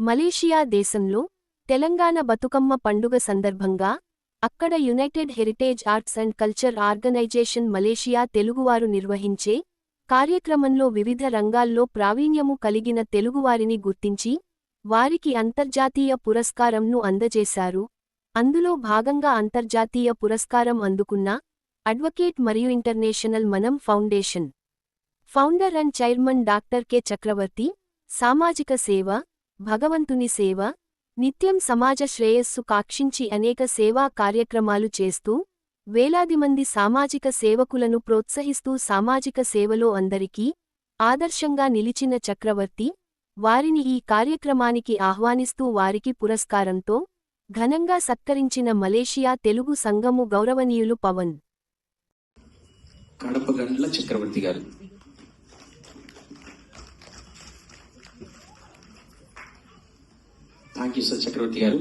Malaysia దేశంలో తెలంగాణ బతుకమ్మ పండుగ సందర్భంగా అక్కడ United Heritage Arts and Culture Organisation Malaysia తెలుగువారు నిర్వహించే కార్యక్రమంలో వివిధ రంగాల్లో ప్రావీణ్యము కలిగిన తెలుగువారిని గుర్తించి వారికి అంతర్జాతీయ పురస్కారంను అందజేశారు. అందులో భాగంగా అంతర్జాతీయ పురస్కారం అందుకున్న అడ్వకేట్ మరియు ఇంటర్నేషనల్ మనం foundation founder and chairman doctor K. Chakravarthy సామాజిక సేవ భగవంతుని సేవ నిత్యం సమాజ శ్రేయస్సు కాక్షించి అనేక సేవా కార్యక్రమాలు చేస్తూ వేలాది మంది సామాజిక సేవకులను ప్రోత్సహిస్తూ సామాజిక సేవలో అందరికీ ఆదర్శంగా నిలిచిన చక్రవర్తి వారిని ఈ కార్యక్రమానికి ఆహ్వానిస్తూ వారికి పురస్కారంతో ఘనంగా సత్కరించిన మలేషియా తెలుగు సంఘము గౌరవనీయులు పవన్. కడప గండ్ల చక్రవర్తి గారు. థ్యాంక్ యూ సార్ చక్రవర్తి గారు